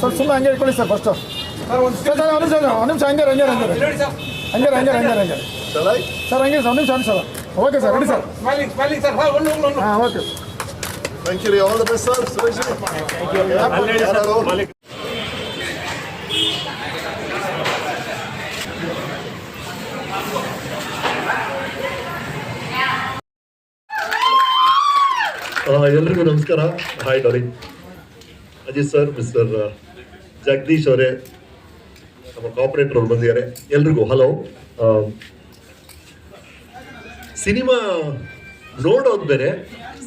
Sir ಸುಮ್ಮನೆ ಹಂಗೆ ಇಟ್ಕೊಳ್ಳಿ ಸರ್ ಫಸ್ಟು ಸರ್ ಸರ್ ಒಂದು ನಿಮಿಷ ಒಂದು ನಿಮಿಷ ಹಂಗೆ ಹಂಗೆ ಹಂಗೆ ಹಂಗೆ ಹಂಗೆ ಹಂಗೆ ಹಂಗೆ ಸರ್ ಹಂಗೆ ಸರ್ ಒಂದು ನಿಮಿಷ ಒಂದು ನಿಮಿಷ okay sir ready sir Smiling, smiling, sir. Ha, one, one, one. ಹಾಂ ಓಕೆ Thank you. ಎಲ್ರಿಗೂ ನಮಸ್ಕಾರ. ಹಾಯ್ ಡಾರಿ ಅಜಿತ್ ಸರ್ ಮಿಸ್ಟರ್ ಜಗದೀಶ್ ಅವರೇ, ನಮ್ಮ ಕಾಪರೇಟರ್ ಅವರು ಬಂದಿದ್ದಾರೆ. ಎಲ್ರಿಗೂ ಹಲೋ ಸಿನಿಮಾ ನೋಡೋದು ಬೇರೆ,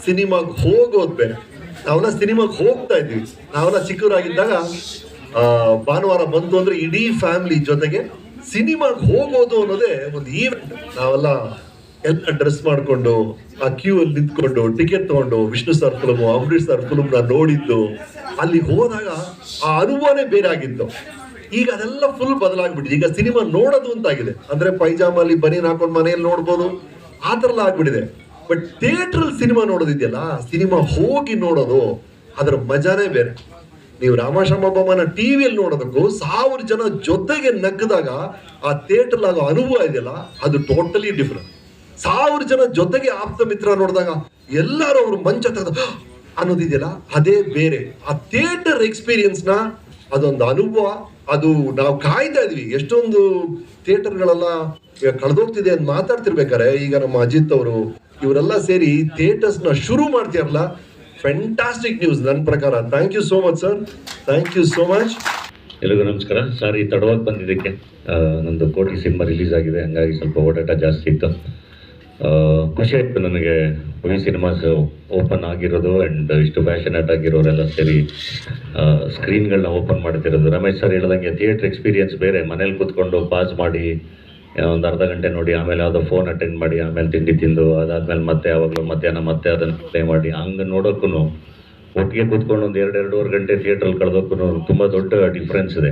ಸಿನಿಮಾಗೆ ಹೋಗೋದು ಬೇರೆ. ನಾವೆಲ್ಲ ಸಿನಿಮಾಗೆ ಹೋಗ್ತಾ ಇದ್ವಿ ನಾವೆಲ್ಲ ಚಿಕ್ಕವರಾಗಿದ್ದಾಗ ಭಾನುವಾರ ಬಂತು ಅಂದ್ರೆ ಇಡೀ ಫ್ಯಾಮಿಲಿ ಜೊತೆಗೆ ಸಿನಿಮಾಗೆ ಹೋಗೋದು ಅನ್ನೋದೇ ಒಂದು ಈವೆಂಟ್ ನಾವೆಲ್ಲ ಎಲ್ಲ ಡ್ರೆಸ್ ಮಾಡ್ಕೊಂಡು ಆ ಕ್ಯೂ ಅಲ್ಲಿ ನಿಂತ್ಕೊಂಡು ಟಿಕೆಟ್ ತಗೊಂಡು Vishnu sir film Ambareesh sir ಫಿಲಮ್ನ ನೋಡಿದ್ದು, ಅಲ್ಲಿ ಹೋದಾಗ ಆ ಅನುಭವನೇ ಬೇರೆ ಆಗಿತ್ತು. ಈಗ ಅದೆಲ್ಲ ಫುಲ್ ಬದಲಾಗ್ಬಿಟ್ಟಿದೆ. ಈಗ ಸಿನಿಮಾ ನೋಡೋದು ಅಂತಾಗಿದೆ. ಅಂದ್ರೆ ಪೈಜಾಮಲ್ಲಿ ಬನೀನ್ ಹಾಕೊಂಡು ಮನೆಯಲ್ಲಿ ನೋಡ್ಬೋದು, ಆ ಥರ ಎಲ್ಲ ಆಗ್ಬಿಟ್ಟಿದೆ. ಬಟ್ ಥಿಯೇಟ್ರಲ್ಲಿ ಸಿನಿಮಾ ನೋಡೋದಿದೆಯಲ್ಲ, ಸಿನಿಮಾ ಹೋಗಿ ನೋಡೋದು ಅದರ ಮಜಾನೇ ಬೇರೆ. ನೀವು ರಾಮಾಶ್ರಮ ಟಿ ಟಿವಿಯಲ್ಲಿ ನೋಡೋದಕ್ಕೂ ಸಾವಿರ ಜನ ಜೊತೆಗೆ ನಗ್ಗದಾಗ ಆ ಥಿಯೇಟರ್ ಆಗೋ ಅನುಭವ ಇದೆಯಲ್ಲ, ಅದು ಟೋಟಲಿ ಡಿಫ್ರೆಂಟ್ ಸಾವಿರ ಜನ ಜೊತೆಗೆ ಆಪ್ತ ಮಿತ್ರ ನೋಡಿದಾಗ ಎಲ್ಲರೂ ಅವರು ಮಂಚ ತೆಗೆದು ಅನ್ನೋದಿದೆಯಲ್ಲ? ಅದೇ ಬೇರೆ. ಆ ಥಿಯೇಟರ್ ಎಕ್ಸ್ಪೀರಿಯನ್ಸ್ನ ಅದೊಂದು ಅನುಭವ. ಅದು ನಾವು ಕಾಯ್ತಾ ಇದ್ವಿ. ಎಷ್ಟೊಂದು ಥಿಯೇಟರ್ಗಳೆಲ್ಲ ಕಳೆದೋಗ್ತಿದೆ ಅಂತ ಮಾತಾಡ್ತಿರ್ಬೇಕಾರೆ ಈಗ ನಮ್ಮ ಅಜಿತ್ ಅವರು, ಇವರೆಲ್ಲ ಸೇರಿ ಥಿಯೇಟರ್ಸ್ನ ಶುರು ಮಾಡ್ತೀರಲ್ಲ ಫ್ಯಾಂಟಾಸ್ಟಿಕ್ ನ್ಯೂಸ್ ನನ್ನ ಪ್ರಕಾರ. Thank you so much sir thank you so much ಎಲ್ರಿಗೂ ನಮಸ್ಕಾರ. ಸಾರಿ ತಡವಾಗಿ ಬಂದಿದ್ದಕ್ಕೆ ನಂದು ಕೋಟಿ ಸಿನಿಮಾ ರಿಲೀಸ್ ಆಗಿದೆ. ಹಂಗಾಗಿ ಸ್ವಲ್ಪ ಓಡಾಟ ಜಾಸ್ತಿ ಇತ್ತು. ಖುಷಿ ಆಯಿತು ನನಗೆ. ವಿ ಸಿನಿಮಾಸ್ ಓಪನ್ ಆಗಿರೋದು ಆ್ಯಂಡ್ ಇಷ್ಟು ಪ್ಯಾಷನೇಟ್ ಆಗಿರೋರೆಲ್ಲ ಸೇರಿ ಸ್ಕ್ರೀನ್ಗಳನ್ನ ಓಪನ್ ಮಾಡ್ತಿರೋದು. ರಮೇಶ್ ಸರ್ ಹೇಳ್ದಂಗೆ ಥಿಯೇಟ್ರ್ ಎಕ್ಸ್ಪೀರಿಯನ್ಸ್ ಬೇರೆ. ಮನೇಲಿ ಕೂತ್ಕೊಂಡು ಪಾಸ್ ಮಾಡಿ ಒಂದು ಅರ್ಧ ಗಂಟೆ ನೋಡಿ, ಆಮೇಲೆ ಯಾವುದೋ ಫೋನ್ ಅಟೆಂಡ್ ಮಾಡಿ, ಆಮೇಲೆ ತಿಂಡಿ ತಿಂದು, ಅದಾದ್ಮೇಲೆ ಮತ್ತೆ ಯಾವಾಗಲೂ ಮಧ್ಯಾಹ್ನ ಮತ್ತೆ ಅದನ್ನು ಪ್ಲೇ ಮಾಡಿ. ಹಂಗೆ ನೋಡೋಕ್ಕೂ ಒಟ್ಟಿಗೆ ಕೂತ್ಕೊಂಡು ಒಂದು ಎರಡು ಎರಡೂವರೆ ಗಂಟೆ ಥಿಯೇಟ್ರಲ್ಲಿ ಕಳೆದೋಕ್ಕೂ ತುಂಬ ದೊಡ್ಡ ಡಿಫ್ರೆನ್ಸ್ ಇದೆ.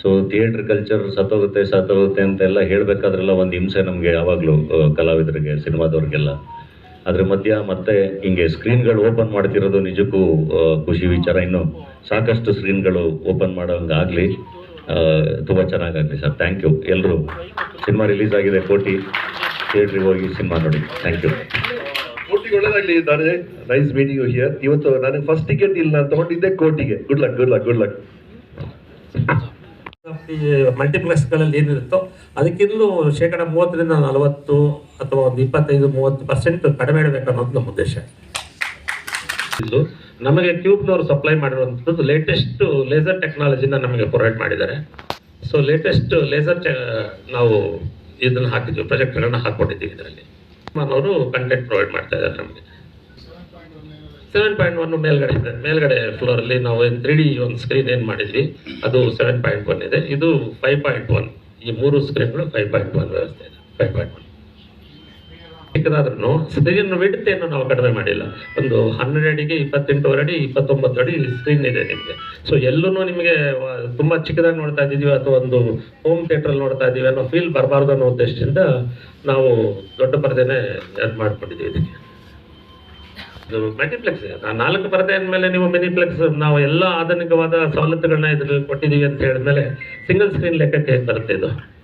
ಸೊ ಥಿಯೇಟ್ರ್ ಕಲ್ಚರ್ ಸತ್ತೋಗುತ್ತೆ ಸತ್ತೋಗುತ್ತೆ ಅಂತೆಲ್ಲ ಹೇಳಬೇಕಾದ್ರೆಲ್ಲ ಒಂದು ಹಿಂಸೆ ನಮಗೆ ಯಾವಾಗಲೂ ಕಲಾವಿದರಿಗೆ, ಸಿನಿಮಾದವ್ರಿಗೆಲ್ಲ. ಅದ್ರ ಮಧ್ಯ ಮತ್ತೆ ಹಿಂಗೆ ಸ್ಕ್ರೀನ್ಗಳು ಓಪನ್ ಮಾಡ್ತಿರೋದು ನಿಜಕ್ಕೂ ಖುಷಿ ವಿಚಾರ. ಇನ್ನು ಸಾಕಷ್ಟು ಸ್ಕ್ರೀನ್ಗಳು ಓಪನ್ ಮಾಡೋಂಗಾಗಲಿ ತುಂಬ ಚೆನ್ನಾಗಾಗಲಿ ಸರ್. ಥ್ಯಾಂಕ್ ಯು ಎಲ್ಲರೂ ಸಿನಿಮಾ ರಿಲೀಸ್ ಆಗಿದೆ, ಕೋಟಿ. ಥಿಯೇಟ್ರಿಗೆ ಹೋಗಿ ಸಿನಿಮಾ ನೋಡಿ. ಥ್ಯಾಂಕ್ ಯು ಕೋಟಿಗೆ ಒಳ್ಳೇದಾಗ್ಲಿ ನಾನೇ ನೈಸ್ ಮೀಟಿಂಗ್ ಹಿಯರ್ ಇವತ್ತು ನನಗೆ ಫಸ್ಟ್ ಟಿಕೆಟ್ ಇಲ್ಲ ನಾನು ತಗೊಂಡಿದ್ದೆ ಕೋಟಿಗೆ. Good luck good luck good luck ಮಲ್ಟಿಪ್ಲೆಕ್ಸ್ಗಳಲ್ಲಿ ಏನಿರುತ್ತೋ ಅದಕ್ಕಿಂತಲೂ ಶೇಕಡ ಮೂವತ್ತರಿಂದ ನಲವತ್ತು ಅಥವಾ ಒಂದು ಇಪ್ಪತ್ತೈದು, ಮೂವತ್ತು ಪರ್ಸೆಂಟ್ ಕಡಿಮೆ ಇಡಬೇಕನ್ನೋದು ನಮ್ಮ ಉದ್ದೇಶ. ಇದು ನಮಗೆ ಟ್ಯೂಬ್ನವರು ಸಪ್ಲೈ ಮಾಡಿರುವಂಥದ್ದು ಲೇಟೆಸ್ಟ್ ಲೇಸರ್ ಟೆಕ್ನಾಲಜಿನ ನಮಗೆ ಪ್ರೊವೈಡ್ ಮಾಡಿದ್ದಾರೆ. ಸೊ ಲೇಟೆಸ್ಟ್ ಲೇಸರ್ ನಾವು ಇದನ್ನು ಹಾಕಿದ್ವಿ ಪ್ರೊಜೆಕ್ಟ್ಗಳನ್ನು ಹಾಕ್ಕೊಂಡಿದ್ದೀವಿ ಇದರಲ್ಲಿ. ಅವರು ಕಂಟೆಂಟ್ ಪ್ರೊವೈಡ್ ಮಾಡ್ತಾ ಇದ್ದಾರೆ ನಮಗೆ. ಸೆವೆನ್ ಪಾಯಿಂಟ್ ಒನ್ ಮೇಲ್ಗಡೆ ಇದೆ. ಮೇಲ್ಗಡೆ ಫ್ಲೋರಲ್ಲಿ ನಾವು ಏನು ತ್ರೀ ಡಿ ಒಂದು ಸ್ಕ್ರೀನ್ ಏನು ಮಾಡಿದ್ವಿ, ಅದು ಸೆವೆನ್ ಪಾಯಿಂಟ್ ಒನ್ ಇದೆ. ಇದು ಫೈವ್ ಪಾಯಿಂಟ್ ಒನ್ ಈ ಮೂರು ಸ್ಕ್ರೀನ್ಗಳು ಫೈವ್ ಪಾಯಿಂಟ್ ಒನ್ ವ್ಯವಸ್ಥೆ ಇದೆ. ಫೈವ್ ಪಾಯಿಂಟ್ ಒನ್ ಚಿಕ್ಕದಾದ್ರೂ ಸ್ಕ್ರೀನ್ ವಿಡ್ತ್ ಏನು ನಾವು ಕಡಿಮೆ ಮಾಡಿಲ್ಲ. ಒಂದು ಹನ್ನೆರಡು ಅಡಿಗೆ ಇಪ್ಪತ್ತೆಂಟೂವರೆ ಅಡಿ, ಇಪ್ಪತ್ತೊಂಬತ್ತು ಅಡಿ ಸ್ಕ್ರೀನ್ ಇದೆ ನಿಮಗೆ. ಸೊ ಎಲ್ಲೂ ನಿಮಗೆ ತುಂಬಾ ಚಿಕ್ಕದಾಗಿ ನೋಡ್ತಾ ಇದ್ದೀವಿ ಅಥವಾ ಒಂದು ಹೋಮ್ ಥಿಯೇಟ್ರಲ್ಲಿ ನೋಡ್ತಾ ಇದ್ದೀವಿ ಅನ್ನೋ ಫೀಲ್ ಬರಬಾರ್ದು ಅನ್ನೋ ಉದ್ದೇಶದಿಂದ ನಾವು ದೊಡ್ಡ ಪರದೆನೇ ಅದು ಮಾಡ್ಕೊಂಡಿದ್ದೀವಿ ಇದಕ್ಕೆ. ಮಲ್ಟಿಪ್ಲೆಕ್ಸ್. ನಾಲ್ಕು ಪರದೆ ಮೇಲೆ ನೀವು ಮಿನಿಪ್ಲೆಕ್ಸ್ ನಾವು ಎಲ್ಲ ಆಧುನಿಕವಾದ ಸವಲತ್ತುಗಳನ್ನ ಇದರಲ್ಲಿ ಕೊಟ್ಟಿದ್ದೀವಿ ಅಂತ ಹೇಳಿದ್ಮೇಲೆ ಸಿಂಗಲ್ ಸ್ಕ್ರೀನ್ ಲೆಕ್ಕಕ್ಕೆ ಬರುತ್ತೆ ಇದು.